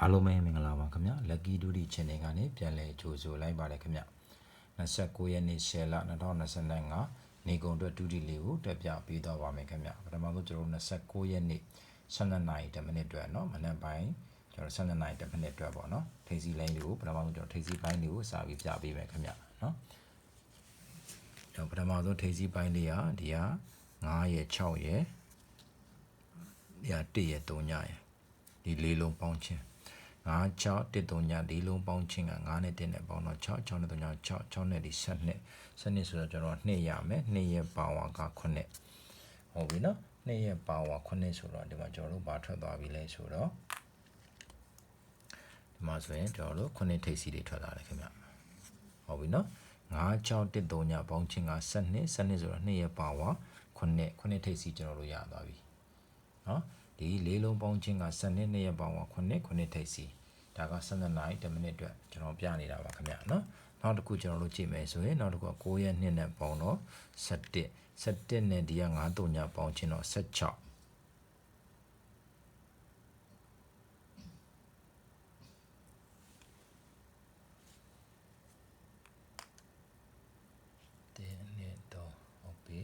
အားလုံးပဲမင်္ဂလာပါခင်ဗျ Lucky Duty Channel ကနေပြန်လည်ကြိုဆိုလိုက်ပါတယ်ခင်ဗျ29ရက်နေ့10လ2025နေကုန်အတွက်ဒုတိလေးကိုတက်ပြပေးတော့ပါမယ်ခင်ဗျပထမဆုံးကျွန်တော်29ရက်နေ့12နာရီ10မိနစ်အတွက်เนาะမနက်ပိုင်းကျွန်တော်12နာရီ10မိနစ်အတွက်ပေါ့เนาะထိပ်စီလိုင်းလေးကိုပထမဆုံးကျွန်တော်ထိပ်စီပိုင်းလေးကိုစာပြီးပြပေးမယ်ခင်ဗျเนาะကျွန်တော်ပထမဆုံးထိပ်စီပိုင်းလေးဟာဒီဟာ9ရက်6ရက်ဒီဟာ1ရက်3ညရက်ဒီလေးလုံးပေါင်းချင်း 9 6 1 3ညလေးလုံးပေါင်းချင်းက9နဲ့1နဲ့ပေါင်းတော့6 6နဲ့3ည6 6နဲ့ဒီ7နဲ့7နဲ့ဆိုတော့ကျွန်တော်2ရမယ်2ရက်ပါဝါက9ဟုတ်ပြီနော်2ရက်ပါဝါ9ဆိုတော့ဒီမှာကျွန်တော်တို့ဘာထွက်သွားပြီလဲဆိုတော့ဒီမှာဆိုရင်ကျွန်တော်တို့9ထိပ်စီတွေထွက်လာတယ်ခင်ဗျဟုတ်ပြီနော်9 6 1 3ညပေါင်းချင်းက7 7ဆိုတော့2ရက်ပါဝါ9 9ထိပ်စီကျွန်တော်တို့ရသွားပြီနော် ဒီလေးလုံးပေါင်းချင်းက7နှစ်2ရက်ပေါင်းက9 9ထိပ်စီဒါက12နာရီ10မိနစ်အတွက်ကျွန်တော်ပြနေတာပါခင်ဗျာနော်နောက်တစ်ခုကျွန်တော်တို့ကြည့်မယ်ဆိုရင်နောက်တစ်ခုက9ရက်2နဲ့ပေါင်းတော့17 17နဲ့ဒီက9 3ညပေါင်းချင်းတော့16တင်းနဲ့တော့ဟုတ်ပြီ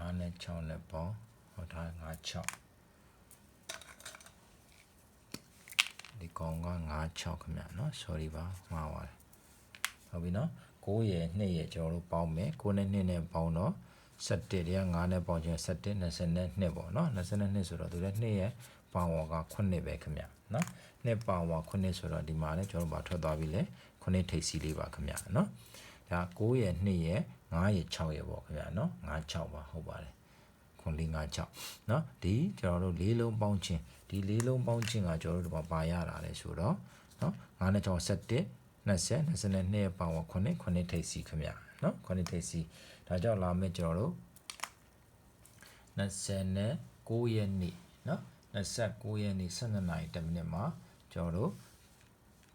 9 နဲ့6နဲ့ပေါင်းဟောဒါ9 6ဒီကောင်က9 6ခင်ဗျာနော် sorry ပါမှားပါတယ်ဟုတ်ပြီနော်9ရယ်2ရယ်ကျွန်တော်တို့ပေါင်းမယ်9နဲ့2နဲ့ပေါင်းတော့17တည်းက9နဲ့ပေါင်းချင်း17 22ပေါ့နော်22ဆိုတော့သူလည်း2ရယ်ပေါင်းဝါက9ပဲခင်ဗျာနော်2ပေါင်းဝါ9ဆိုတော့ဒီမှာလည်းကျွန်တော်တို့ဘာထွက်သွားပြီလဲ9ထိပ်စီလေးပါခင်ဗျာနော်ဒါ9ရယ်2ရယ် 9ရယ်6ရယ်ပေါ့ခင်ဗျာနော်9 6ပါဟုတ်ပါတယ်ခွန်လေး9 6เนาะဒီကျွန်တော်တို့လေးလုံးပေါင်းချင်းဒီလေးလုံးပေါင်းချင်းကကျွန်တော်တို့ဒီမှာပါရတာလဲဆိုတော့เนาะ9နဲ့6 17 20 22ပေါင်း9 9ထိပ်စီခင်ဗျာเนาะ9ထိပ်စီဒါကြောင့်လာမယ့်ကျွန်တော်တို့29ရက်နေ့เนาะ29ရက်နေ့12နာရီ10မိနစ်မှာကျွန်တော်တို့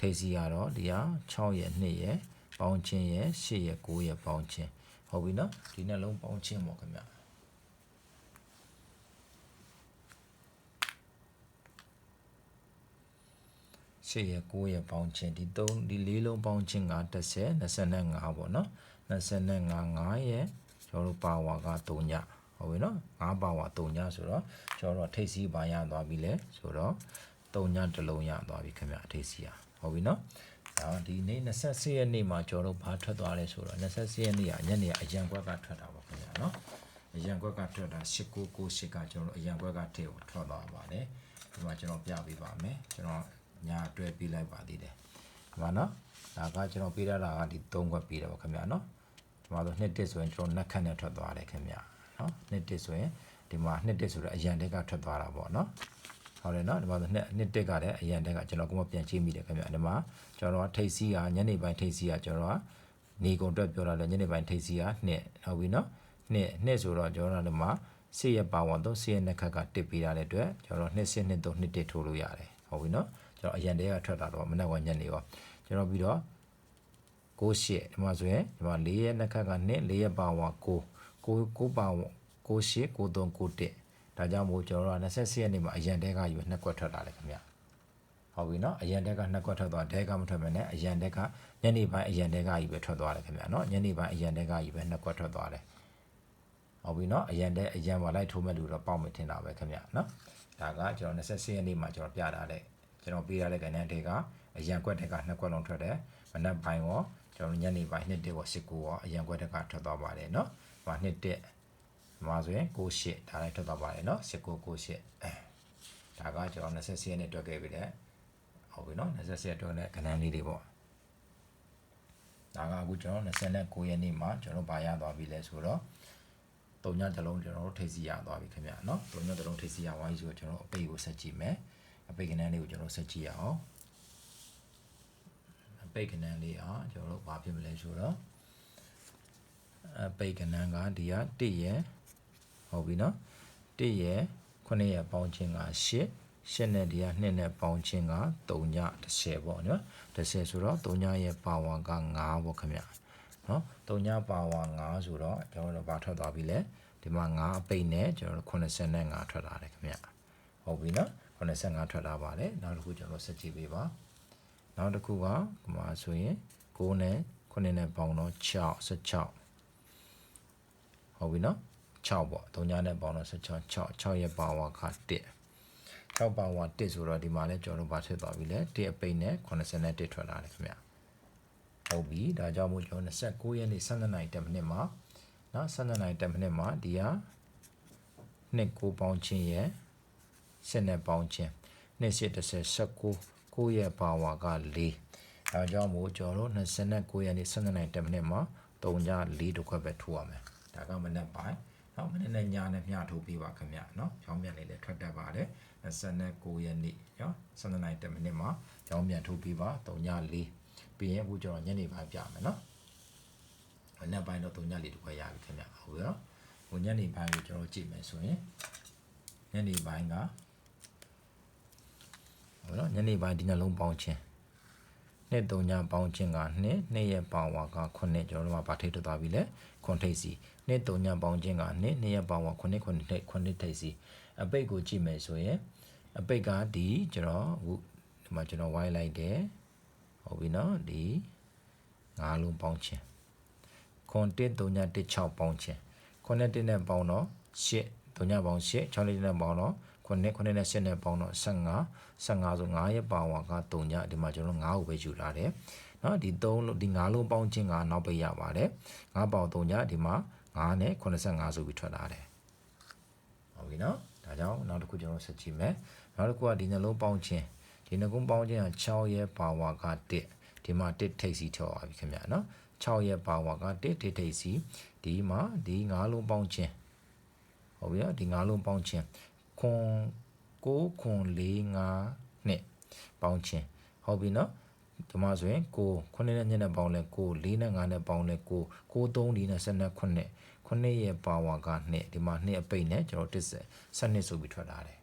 ထိပ်စီရတော့ဒီဟာ6ရက်2ရက်ပေါင်းချင်းရက်8ရက်9ရက်ပေါင်းချင်း ဟုတ်ပြီနော်ဒီနှလုံးပေါင်းခြင်းပေါ့ခင်ဗျရှေ့ရ9ရပေါင်းခြင်းဒီ3ဒီ4လုံးပေါင်းခြင်းက10 25ပေါ့နော်25 9ရဲ့ကျွန်တော်တို့ပါဝါက3ညဟုတ်ပြီနော်9ပါဝါ3ညဆိုတော့ကျွန်တော်တို့ထိပ်စီးပါရသွားပြီလဲဆိုတော့3ညတစ်လုံးရသွားပြီခင်ဗျအထိပ်စီးရဟုတ်ပြီနော် ဒါဒီနေ့24ရက်နေ့မှာကျွန်တော်တို့ဘာထွက်သွားလဲဆိုတော့24ရက်နေ့ကညနေအရန်ကွက်ကထွက်တာပါခင်ဗျနော်အရန်ကွက်ကထွက်တာ8998ကကျွန်တော်တို့အရန်ကွက်ကထည့်ကိုထွက်သွားပါတယ်ဒီမှာကျွန်တော်ပြပေးပါမယ်ကျွန်တော်ညာအတွဲပေးလိုက်ပါသေးတယ်ဒီမှာနော်ဒါကကျွန်တော်ပေးရတာကဒီ3ခွက်ပေးတယ်ပါခင်ဗျာနော်ဒီမှာဆိုနှစ်တစ်ဆိုရင်ကျွန်တော်နှက်ခတ်နဲ့ထွက်သွားတယ်ခင်ဗျာနော်နှစ်တစ်ဆိုရင်ဒီမှာနှစ်တစ်ဆိုတော့အရန်တက်ကထွက်သွားတာပေါ့နော် ဟုတ်တယ်နော်ဒီမှာဆိုနှစ်နှစ်တက်ကလည်းအရန်တက်ကကျွန်တော်ကမှပြန်ချိမိတယ်ခင်ဗျာဒီမှာကျွန်တော်ကထိတ်စီးကညနေပိုင်းထိတ်စီးကကျွန်တော်ကနေကုန်အတွက်ပြောတာလဲညနေပိုင်းထိတ်စီးကနှစ်ဟုတ်ပြီနော်နှစ်နှစ်ဆိုတော့ကျွန်တော်ကဒီမှာစေရပါဝန်တော့စေရနှစ်ခက်ကတစ်ပေးရတဲ့အတွက်ကျွန်တော်နှစ်စစ်နှစ်သုံးနှစ်တစ်ထိုးလို့ရတယ်ဟုတ်ပြီနော်ကျွန်တော်အရန်တဲကထွက်တာတော့မနေ့ကညနေရောကျွန်တော်ပြီးတော့6ရှစ်ဒီမှာဆိုရင်ဒီမှာ4ရက်နှစ်ခက်က2 4ရက်ပါဝါ9 9 9ပါဝါ6ရှစ်9 3 9 1 ဒါကြောင့်မို့ကျွန်တော်တို့က24ရက်နေ့မှာအရန်တဲကယူနှစ်ကွက်ထွက်တာလေခင်ဗျဟုတ်ပြီနော်အရန်တက်ကနှစ်ကွက်ထွက်သွားတဲကမထွက်မနဲ့အရန်တက်ကညနေပိုင်းအရန်တက်ကကြီးပဲထွက်သွားတယ်ခင်ဗျာနော်ညနေပိုင်းအရန်တက်ကကြီးပဲနှစ်ကွက်ထွက်သွားတယ်ဟုတ်ပြီနော်အရန်တက်အရန်ပါလိုက်ထိုးမဲ့လူတော့ပေါက်မထင်တာပဲခင်ဗျာနော်ဒါကကျွန်တော်24ရက်နေ့မှာကျွန်တော်ပြတာတဲ့ကျွန်တော်ပေးရတဲ့ကဏ္ဍတွေကအရန်ကွက်တက်ကနှစ်ကွက်လုံးထွက်တယ်မနက်ပိုင်းရောကျွန်တော်ညနေပိုင်းနှစ်တက်ရော19ရောအရန်ကွက်တက်ကထွက်သွားပါတယ်နော်ဟိုနှစ်တက် မှာဆိုရင်68ဒါလည်းထွက်သွားပါတယ်နော်19 68အဲဒါကကျွန်တော်24ရက်နေ့တွက်ခဲ့ပြီတဲ့ဟုတ်ပြီနော်24ရက်တွက်တဲ့ကဏ္ဍလေးတွေပေါ့ဒါကအခုကျွန်တော်29ရက်နေ့မှာကျွန်တော်ဗာရသွားပြီလဲဆိုတော့တုံညတစ်လုံးကျွန်တော်တို့ထိစီရသွားပြီခင်ဗျာเนาะတုံညတစ်လုံးထိစီရဝိုင်းဆိုတော့ကျွန်တော်အပိတ်ကိုဆက်ကြည့်မယ်အပိတ်ကဏ္ဍလေးကိုကျွန်တော်ဆက်ကြည့်ရအောင်အပိတ်ကဏ္ဍလေးอ่ะကျွန်တော်တို့ဘာဖြစ်မလဲဆိုတော့အပိတ်ကဏ္ဍကဒီက1ရယ် ဟုတ်ပြီနော်1ရက်9ရက်ပေါင်းခြင်းက8ရှင်းတဲ့တရားနှစ်နဲ့ပေါင်းခြင်းက3ည30ပေါ့နော်30ဆိုတော့3ညရဲ့ပါဝါက9ပေါ့ခင်ဗျနော်3ညပါဝါ9ဆိုတော့ကျွန်တော်တို့ဘာထွက်သွားပြီလဲဒီမှာ9အပိတ်နဲ့ကျွန်တော်တို့85ထွက်လာတယ်ခင်ဗျဟုတ်ပြီနော်85ထွက်လာပါလေနောက်တစ်ခုကျွန်တော်ဆက်ကြည့်ပေးပါနောက်တစ်ခုကဒီမှာဆိုရင်9နဲ့9နဲ့ပေါင်းတော့6 16ဟုတ်ပြီနော် 6ပေါ့3ညနဲ့ပေါင်းတော့16 6 6ရဲ့ပါဝါက1 6ပါဝါ1ဆိုတော့ဒီမှာလဲကျွန်တော်တို့ဗာထည့်သွားပြီလေ1အပိတ်နဲ့81ထွက်လာတယ်ခင်ဗျဟုတ်ပြီဒါကြောင့်မို့ကျွန်တော်29ရက်နေ့12နိုင်10မိနစ်မှာနော်12နိုင်10မိနစ်မှာဒီဟာနှစ်9ပေါင်းချင်းရဲ့7နဲ့ပေါင်းချင်းနှစ်8 10 19 9ရဲ့ပါဝါက4ဒါကြောင့်မို့ကျွန်တော်တို့29ရက်နေ့12နိုင်10မိနစ်မှာ3ည4တစ်ခွက်ပဲထိုးရမယ်ဒါကမနေ့ပိုင်း နော်မနေ့နဲ့ညနဲ့မျှထိုးပေးပါခင်ဗျနော်ကြောင်းပြန်လေးလည်းထွက်တတ်ပါတယ်29ရက်နေ့နော်12နိုင်10မိနစ်မှာကြောင်းပြန်ထိုးပေးပါ3ည4ပြီးရင်အခုကျွန်တော်ညနေပိုင်းပြမယ်နော်မနေ့ပိုင်းတော့3ည4တစ်ခွက်ရပြီခင်ဗျဟုတ်ပြီနော်ဟိုညနေပိုင်းကိုကျွန်တော်ကြည့်မယ်ဆိုရင်ညနေပိုင်းကဟုတ်နော်ညနေပိုင်းဒီနှလုံးပေါင်းခြင်း နှစ်သုံးညပေါင်းခြင်းကနှစ်နှစ်ရဲ့ပါဝါက9ကျွန်တော်တို့ကဗာထိတ်ထွက်သွားပြီလေခွန်ထိတ်စီနှစ်သုံးညပေါင်းခြင်းကနှစ်နှစ်ရဲ့ပါဝါ9 9ထိတ်9ထိတ်စီအပိတ်ကိုကြည့်မယ်ဆိုရင်အပိတ်ကဒီကျွန်တော်ဟိုဒီမှာကျွန်တော်ဝိုင်းလိုက်တယ်ဟုတ်ပြီနော်ဒီငါးလုံးပေါင်းခြင်းခွန်1 3ည1 6ပေါင်းခြင်းခွန်နဲ့1နဲ့ပေါင်းတော့8 3ညပေါင်း8 6လေးနဲ့ပေါင်းတော့ ခုနှစ်ခုနှစ်နဲ့ရှစ်နဲ့ပေါင်းတော့15 15ဆို9ရဲ့ပါဝါက3ညဒီမှာကျွန်တော်9ကိုပဲယူလာတယ်เนาะဒီ3လို့ဒီ9လုံးပေါင်းခြင်းကနောက်ပိတ်ရပါတယ်9ပေါင်း3ညဒီမှာ9နဲ့85ဆိုပြီးထွက်လာတယ်ဟုတ်ပြီเนาะဒါကြောင့်နောက်တစ်ခုကျွန်တော်ဆက်ကြည့်မယ်နောက်တစ်ခုကဒီနှလုံးပေါင်းခြင်းဒီနှလုံးပေါင်းခြင်းက6ရဲ့ပါဝါက1ဒီမှာ1ထိပ်စီထောက်ပါပြီခင်ဗျာเนาะ6ရဲ့ပါဝါက1ထိပ်ထိပ်စီဒီမှာဒီ9လုံးပေါင်းခြင်းဟုတ်ပြီနော်ဒီ9လုံးပေါင်းခြင်း ခွန်6ခွန်4 5နှစ်ပေါင်းခြင်းဟုတ်ပြီနော်ဒီမှာဆိုရင်6 9နဲ့ညနဲ့ပေါင်းလဲ6 4နဲ့5နဲ့ပေါင်းလဲ6 6 3 4နဲ့7နဲ့9ခုနှစ်ရဲ့ပါဝါက2ဒီမှာ2အပိတ်နဲ့ကျွန်တော်တစ်ဆက်7နှစ်ဆိုပြီးထွက်လာတယ်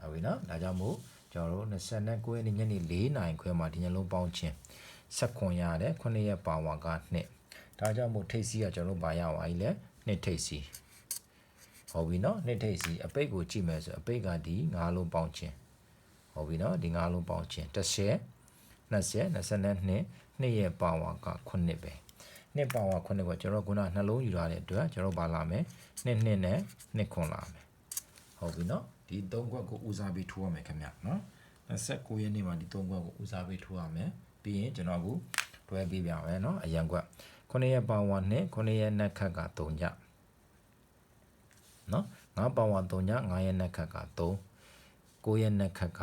ဟုတ်ပြီနော်ဒါကြောင့်မို့ကျွန်တော်တို့29ရက်နေ့ညနေ4နာရီခွဲမှာဒီညလုံးပေါင်းခြင်းဆက်ခွန်ရတယ်ခုနှစ်ရဲ့ပါဝါက2ဒါကြောင့်မို့ထိတ်စီးကကျွန်တော်တို့ပါရပါ E လဲနှစ်ထိတ်စီး ဟုတ်ပြီနော်နှစ်ထိပ်စီအပိတ်ကိုကြည့်မယ်ဆိုအပိတ်ကဒီ၅လုံးပေါင်းခြင်းဟုတ်ပြီနော်ဒီ၅လုံးပေါင်းခြင်းတစ်ဆက်20 22နှစ်ရဲ့ပါဝါက9ပဲနှစ်ပါဝါ9ကိုကျွန်တော်ခုနနှလုံးယူရတဲ့အတွက်ကျွန်တော်ပါလာမယ်နှစ်နှစ်နဲ့နှစ်ခွန်လာမယ်ဟုတ်ပြီနော်ဒီ၃ခွက်ကိုဦးစားပေးထိုးရမယ်ခင်ဗျနော်29ရက်နေ့မှာဒီ၃ခွက်ကိုဦးစားပေးထိုးရမယ်ပြီးရင်ကျွန်တော်ကတွဲပေးပြမယ်နော်အရန်ခွက်9ရက်ပါဝါနှစ်9ရက်နက်ခက်က3ည နော်9ပါဝါ3ည9ရက်နက်ခက်က3 9ရက်နက်ခက်က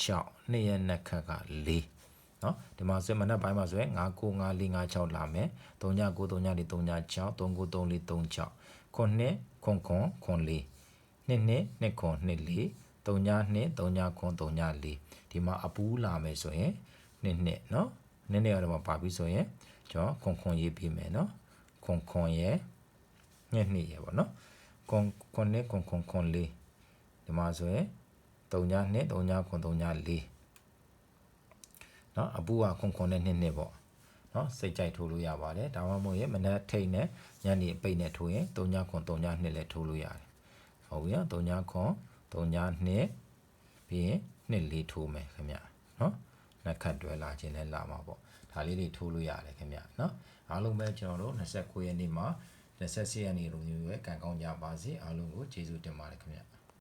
6 2ရက်နက်ခက်က4နော်ဒီမှာဆိုမနက်ပိုင်းမှာဆိုရင်9 9 5 4 5 6လာမယ်3ည9 3ည4 3ည6 3 9 3 4 3 6ခွန်နှစ်ခွန်ခွန်ခွန်4နှစ်နှစ်နှစ်ခွန်နှစ်4 3ညနှစ်3ညခွန်3ည4ဒီမှာအပူးလာမယ်ဆိုရင်နှစ်နှစ်နော်နှစ်နှစ်ကတော့ပါပြီဆိုရင်ကျွန်တော်ခွန်ခွန်ရေးပြီးမယ်နော်ခွန်ခွန်ရဲ့နှစ်နှစ်ရဲ့ပေါ့နော် ခွန်ခွန်နဲ့ခွန်ခွန်ခွန်လေးဒီမှာဆိုရင်3ည2 3ညခွန်3ည4เนาะအပူကခွန်ခွန်နဲ့နှစ်နှစ်ပေါ့เนาะစိတ်ကြိုက်ထိုးလို့ရပါတယ်ဒါမှမဟုတ်ရင်မနက်ထိတ်နဲ့ညနေပိတ်နဲ့ထိုးရင်3ညခွန်3ည2လည်းထိုးလို့ရတယ်ဟုတ်ပြီနော်3ညခွန်3ည2ပြီးရင်နှစ်လေးထိုးမယ်ခင်ဗျเนาะနှစ်ခတ်တွဲလာခြင်းနဲ့လာမှာပေါ့ဒါလေးတွေထိုးလို့ရတယ်ခင်ဗျเนาะအားလုံးပဲကျွန်တော်တို့29ရက်နေ့မှာ 28ရက်နေ့လိုမျိုးပဲကံကောင်းကြပါစေအားလုံးကိုကျေးဇူးတင်ပါတယ်ခင်ဗျ